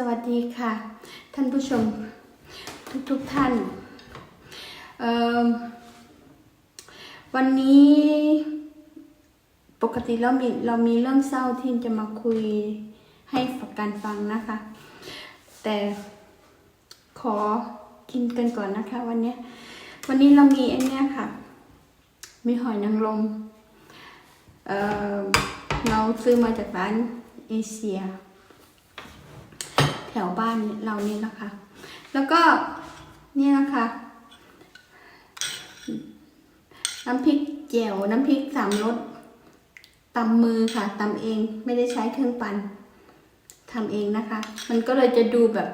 สวัสดีค่ะ ท่านผู้ชมทุกๆทท่าน วันนี้ปกติเรามีเรามีเรื่องเศร้าที่จะมาคุยให้ฝักการฟังนะคะ แต่ขอกินกันก่อนนะคะ วันนี้วันนี้เรามีไอันเนี้ยค่ะ มีหอยนางรมเเราซื้อมาจากร้านเอเชีย วบ้านเรานี่นะคะ แล้วก็นี่นะคะ น้ำพริกแจ่วน้ำพริกสามรสตำมือค่ะตำเองไม่ได้ใช้เครื่องปั่นทำเองนะคะ มันก็เลยจะดูแบบ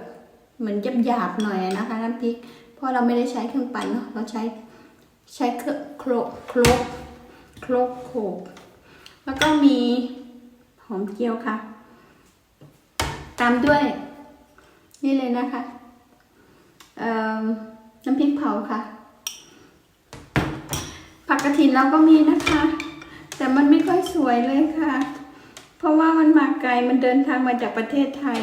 เหมือนหยาบๆหน่อยนะคะน้ำพริก เพราะเราไม่ได้ใช้เครื่องปั่นเนาะเราใช้ใช้เครื่องโครกโครกโครกโขกแล้วก็มีหอมเจียวค่ะ ตามด้วย นี่เลยนะคะน้ำพริกเผาค่ะ ผักกระถินเราก็มีนะคะ แต่มันไม่ค่อยสวยเลยค่ะ เพราะว่ามันมาไกลมันเดินทางมาจากประเทศไทย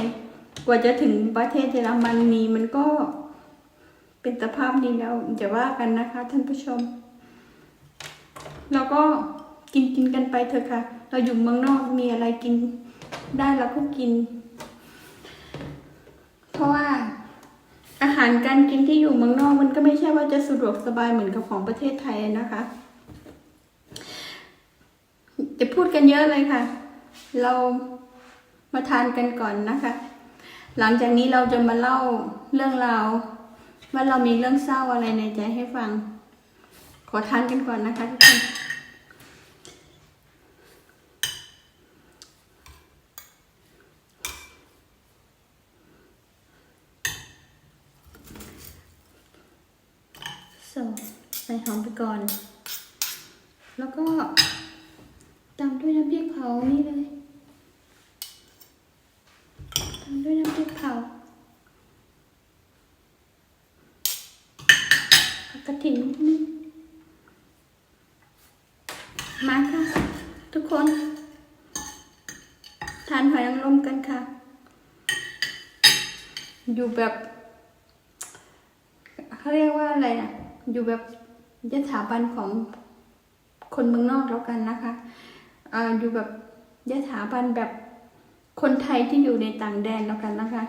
กว่าจะถึงประเทศเยอรมนีมันก็เป็นสภาพนี้แล้วอย่าว่ากันนะคะ ท่านผู้ชม เราก็กินกินกันไปเถอะค่ะ เราอยู่เมืองนอกมีอะไรกินได้เราก็กิน เพราะว่าอาหารการกินที่อยู่เมืองนอกมันก็ไม่ใช่ว่าจะสะดวกสบายเหมือนกับของประเทศไทยนะคะ จะพูดกันเยอะเลยค่ะ เรามาทานกันก่อนนะคะ หลังจากนี้เราจะมาเล่าเรื่องราวว่าเรามีเรื่องเศร้าอะไรในใจให้ฟัง ขอทานกันก่อนนะคะทุกคน so ใส่หอมไปก่อน แล้วก็ตามด้วยน้ำพริกเผานี่เลย ตามด้วยน้ำพริกเผาผักกระถิ่นนิดนึงมาค่ะ ทุกคน ทานหอยนางรมกันค่ะ อยู่แบบเขาเรียกว่าอะไรอะอยู่แบบ ยถาบันของคนเมืองนอกแล้วกันนะคะออยู่แบบยถาบันแบบคนไทยที่อยู่ในต่างแดนแล้วกันนะคะ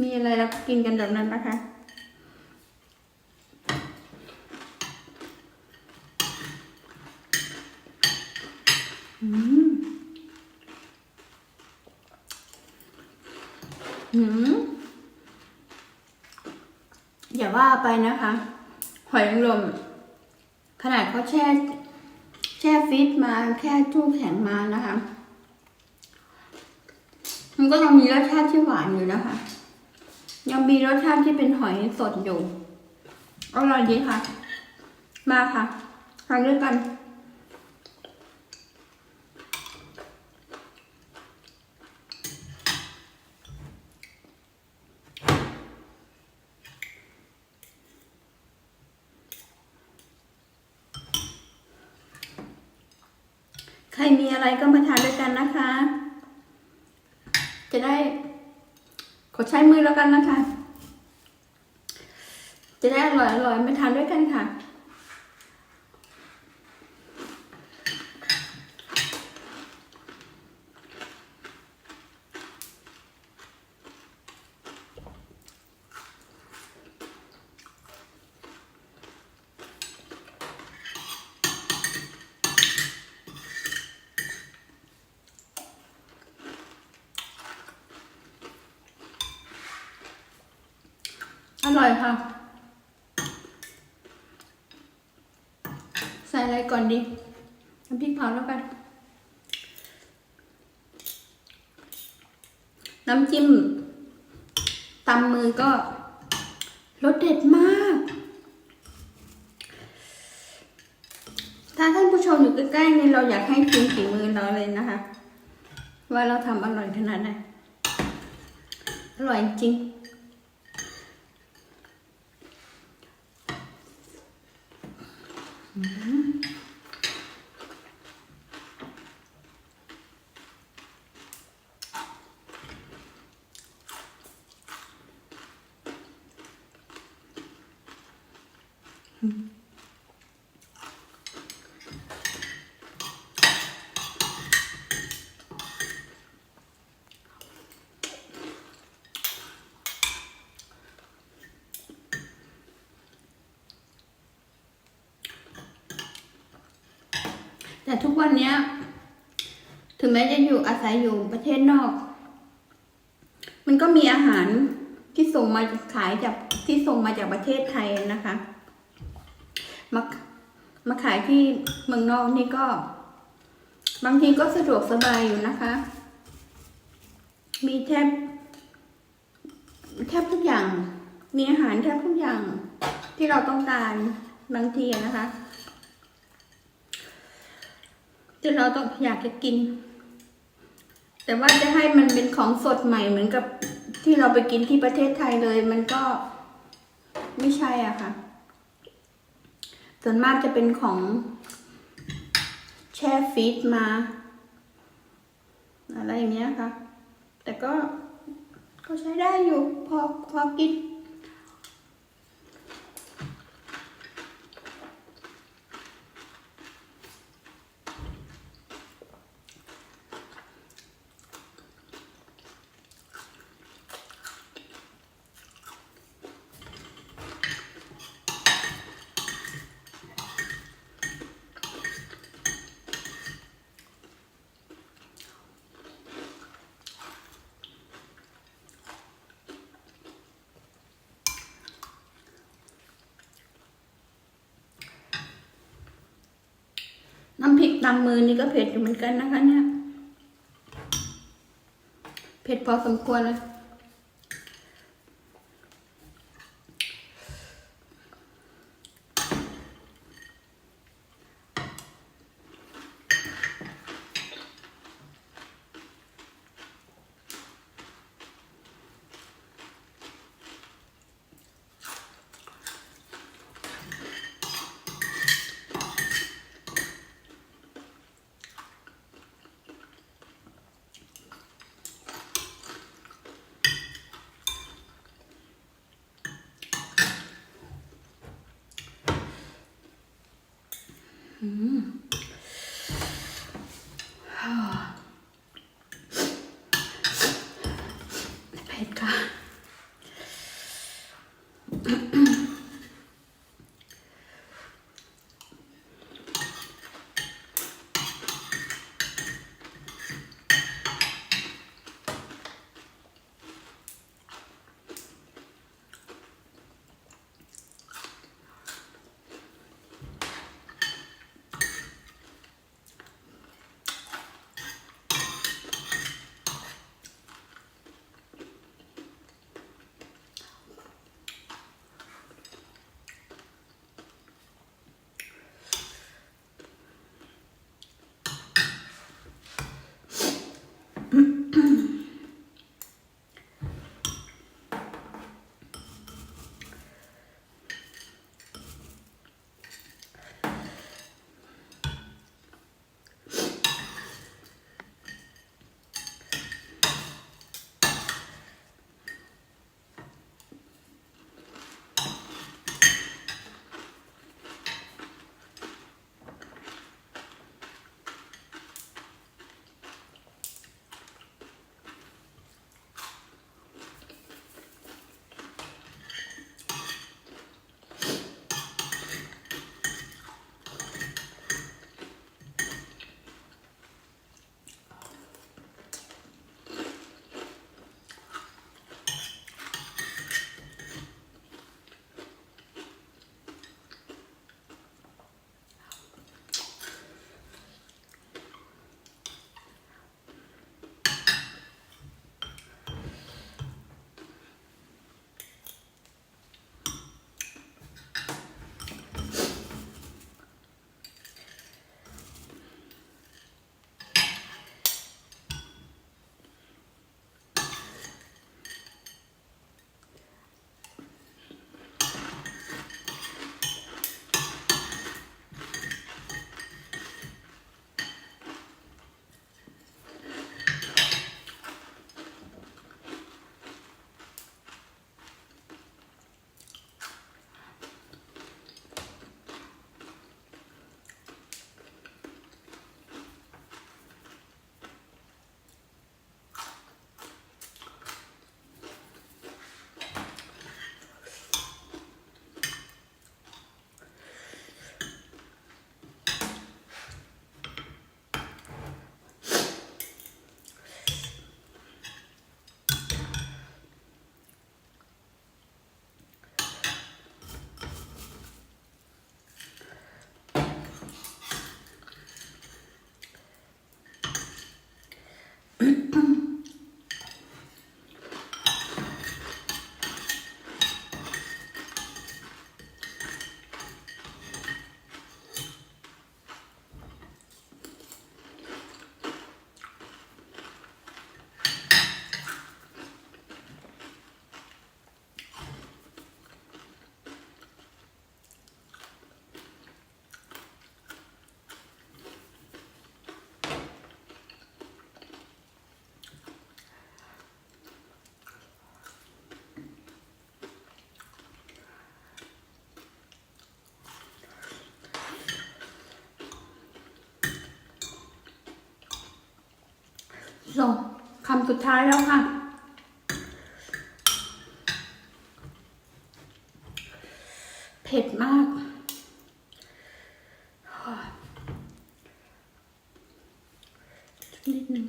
มีอะไรเราก็กินกันแบบนั้นนะคะอืมอืมอย่าว่าไปนะคะ หอยนางรมขนาดเขาแช่ แช่ฟิตมาแค่ตู้แข็งมานะคะ มันก็ยังมีรสชาติที่หวานอยู่นะคะ ยังมีรสชาติที่เป็นหอยสดอยู่อร่อยดีค่ะ มาค่ะทานด้วยกัน อะไรก็มาทานด้วยกันนะคะ จะได้ ขอใช้มือแล้วกันนะคะ จะได้อร่อยอร่อยมาทานด้วยกันค่ะ อร่อยค่ะ ใส่อะไรก่อนดีน้ำพริกเผาแล้วกัน น้ำจิ้มตำมือก็รสเด็ดมาก ถ้าท่านผู้ชมอยู่ใกล้ๆนี่เราอยากให้ชิมฝีมือเราเลยนะคะ ว่าเราทำอร่อยขนาดไหนอร่อยจริง 음. 음. แต่ทุกวันเนี้ย ถึงแม้จะอยู่อาศัยอยู่ประเทศนอก มันก็มีอาหารที่ส่งมาขายจากที่ส่งมาจากประเทศไทยนะคะมามาขายที่เมืองนอกนี่ก็ บางทีก็สะดวกสบายอยู่นะคะ มีแทบแทบทุกอย่าง มีอาหารแทบทุกอย่างที่เราต้องการบางทีนะคะ ที่เราต้องอยากจะกิน แต่ว่าจะให้มันเป็นของสดใหม่เหมือนกับที่เราไปกินที่ประเทศไทยเลย มันก็ไม่ใช่อะค่ะ ส่วนมากจะเป็นของแช่ฟรีซมา อะไรอย่างเงี้ยค่ะ แต่ก็ก็ใช้ได้อยู่พอพอกิน น้ำพริกตำมือนี่ก็เผ็ดอยู่เหมือนกันนะคะเนี่ย เผ็ดพอสมควรเลย ส่งคำสุดท้ายแล้วค่ะเผ็ดมากนิดนึง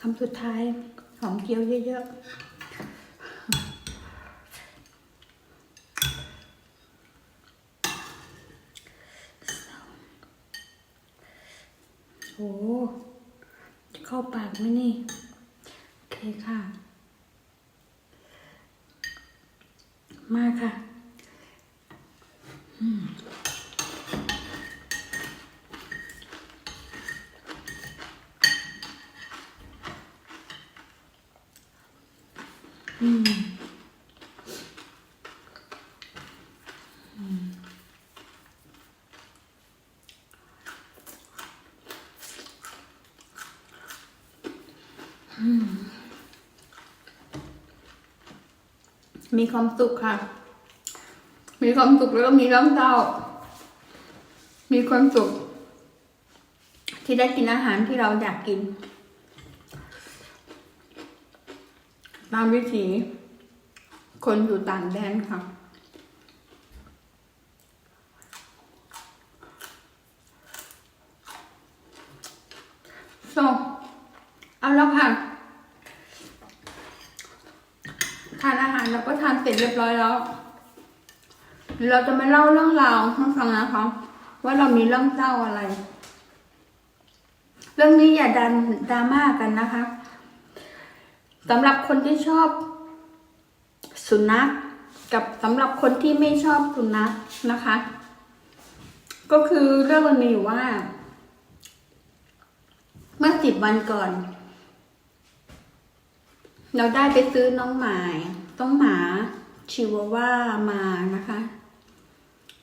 คำสุดท้ายหอมเกี๊ยวเยอะๆ โอ้จะ เข้าปากไหมนี่ โอเคค่ะ มาค่ะมี มีความสุขค่ะ มีความสุขแล้วก็มีเรื่องเศร้า มีความสุข ที่ได้กินอาหารที่เราอยากกิน ตามวิถีคนอยู่ต่างแดนค่ะ so เอาแล้วค่ะ ทานอาหารเราก็ทานเสร็จเรียบร้อยแล้ว เราจะมาเล่าเรื่องราวให้ฟังนะคะว่าเรามีเรื่องเศร้าอะไร เรื่องนี้อย่าดันดราม่ากันนะคะสำหรับคนที่ชอบสุนัขกับสำหรับคนที่ไม่ชอบสุนัขนะคะ ก็คือเรื่องมันมีอยู่ว่า เมื่อสิบวันก่อน เราได้ไปซื้อน้องหมา ต้องหมาชิวาว่ามานะคะ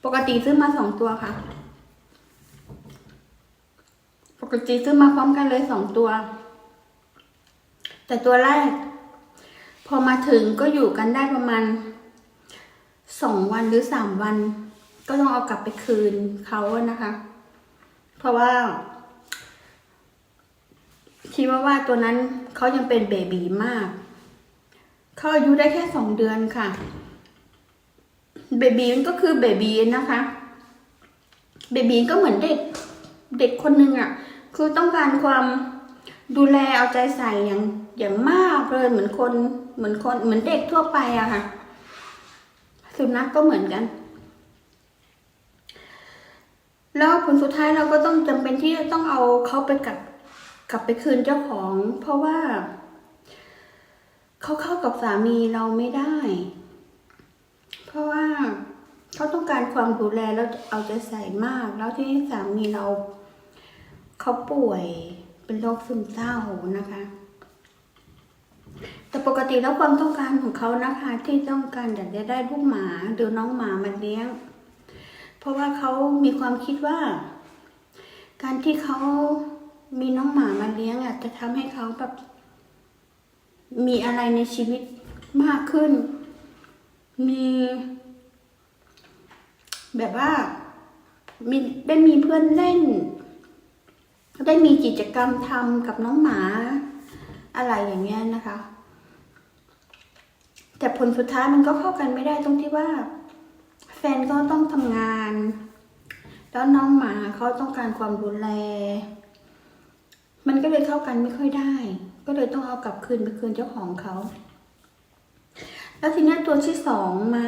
ปกติซื้อมาสองตัวค่ะ ปกติซื้อมาพร้อมกันเลยสองตัว แต่ตัวแรก พอมาถึงก็อยู่กันได้ประมาณสองวันหรือสามวัน ก็ต้องเอากลับไปคืนเขาอะนะคะ เพราะว่าคิดว่าว่าตัวนั้นเขายังเป็นเบบีมาก เขาอายุได้แค่สองเดือนค่ะ เบบีมันก็คือเบบีนะคะ เบบีก็เหมือนเด็ก เด็กคนหนึ่งอะ่ะ คือต้องการความดูแลเอาใจใส่อย่างอย่างมากเลยเหมือนคน เหมือนคน เหมือนเด็กทั่วไปอะค่ะ สุนัขกก็เหมือนกัน แล้วผลสุดท้ายเราก็ต้องจำเป็นที่จะต้องเอาเขาไปกับกลับไปคืนเจ้าของ เพราะว่า เขาเข้ากับสามีเราไม่ได้ เพราะว่าเขาต้องการความดูแลแล้วเอาใจใส่มาก แล้วที่สามีเราเขาป่วยเป็นโรคซึมเศร้านะคะ แต่ปกติแล้วความต้องการของเขานะคะ ที่ต้องการอยากจะได้ลูกหมาหรือน้องหมามาเลี้ยง เพราะว่าเขามีความคิดว่า การที่เขามีน้องหมามาเลี้ยงอะจะทำให้เขาแบบ มีอะไรในชีวิตมากขึ้น มี แบบว่ามีได้มีเพื่อนเล่น ได้มีกิจกรรมทำกับน้องหมา อะไรอย่างเงี้ยนะคะ แต่ผลสุดท้ายมันก็เข้ากันไม่ได้ตรงที่ว่า แฟนก็ต้องทำงาน แล้วน้องหมาเขาต้องการความดูแล มันก็เลยเข้ากันไม่ค่อยได้ ก็เลยต้องเอากลับคืนไปคืนเจ้าของเขา แล้วทีนี้ตัวที่สองมา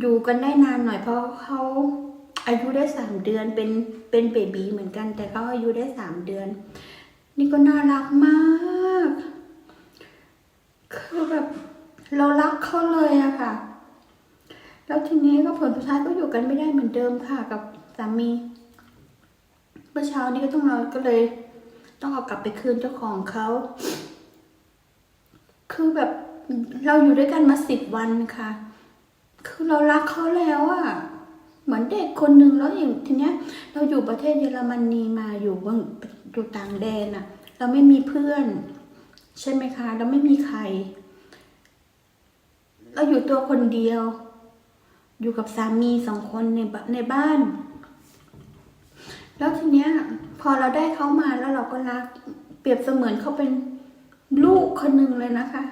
อยู่กันได้นานหน่อยเพราะเขาอายุได้สามเดือนเป็นเป็นเบบีเหมือนกัน แต่เขาอายุได้สามเดือน นี่ก็น่ารักมากคือแบบเรารักเขาเลยอะค่ะ แล้วทีนี้ก็ผลสุดท้ายก็อยู่กันไม่ได้เหมือนเดิมค่ะกับสามีเมื่อเช้านี้ก็ต้องเราก็เลย ต้องเอากลับไปคืนเจ้าของเขาคือแบบเราอยู่ด้วยกันมาสิบวันค่ะ คือเรารักเขาแล้วอะเหมือนเด็กคนหนึ่งแล้วอย่างทีเนี้ย เราอยู่ประเทศเยอรมนีมาอยู่บนอยู่ต่างแดนอะเราไม่มีเพื่อน ใช่ไหมคะ เราไม่มีใคร เราอยู่ตัวคนเดียว อยู่กับสามีสองคนในบในบ้าน แล้วทีเนี้ย พอเราได้เขามาแล้วเราก็รัก เปรียบเสมือนเขาเป็นลูกคนหนึ่งเลยนะคะ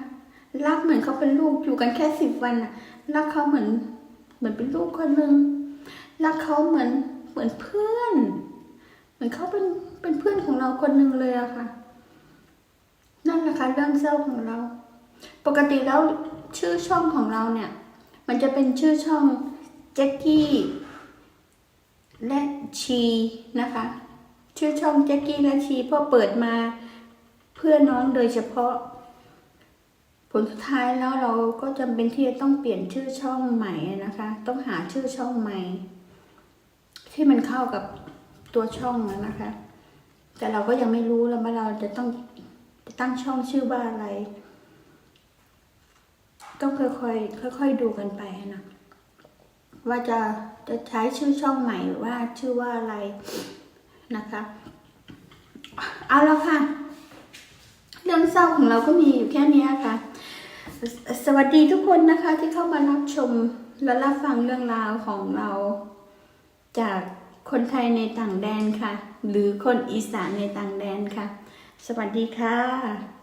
รักเหมือนเขาเป็นลูกอยู่กันแค่สิบวันอะรักเขาเหมือน เหมือนเป็นลูกคนหนึ่งรักเขาเหมือนเหมือนเพื่อน เหมือนเขาเป็นเป็นเพื่อนของเราคนหนึ่งเลยอะค่ะ นั่นแหละค่ะเรื่องเศร้าของเรา ปกติแล้วชื่อช่องของเราเนี่ย มันจะเป็นชื่อช่องแจ็คกี้และชีนะคะ ชื่อช่องแจ็คกี้และชีพราะเปิดมาเพื่อน้องโดยเฉพาะ ผลสุดท้ายแล้วเราก็จำเป็นที่จะต้องเปลี่ยนชื่อช่องใหม่นะคะ ต้องหาชื่อช่องใหม่ ที่มันเข้ากับตัวช่องนะคะ แต่เราก็ยังไม่รู้แล้วว่าเราจะต้องจะตั้งช่องชื่อว่าอะไร ต้องค่อยๆค่อยๆดูกันไปนะว่าจะจะใช้ชื่อช่องใหม่ว่าชื่อว่าอะไร นะคะ เอาแล้วค่ะ เรื่องเศร้าของเราก็มีอยู่แค่นี้ค่ะสสวัสดีทุกคนนะคะที่เข้ามารับชมและรับฟังเรื่องราวของเรา จากคนไทยในต่างแดนค่ะ หรือคนอีสานในต่างแดนค่ะ สวัสดีค่ะ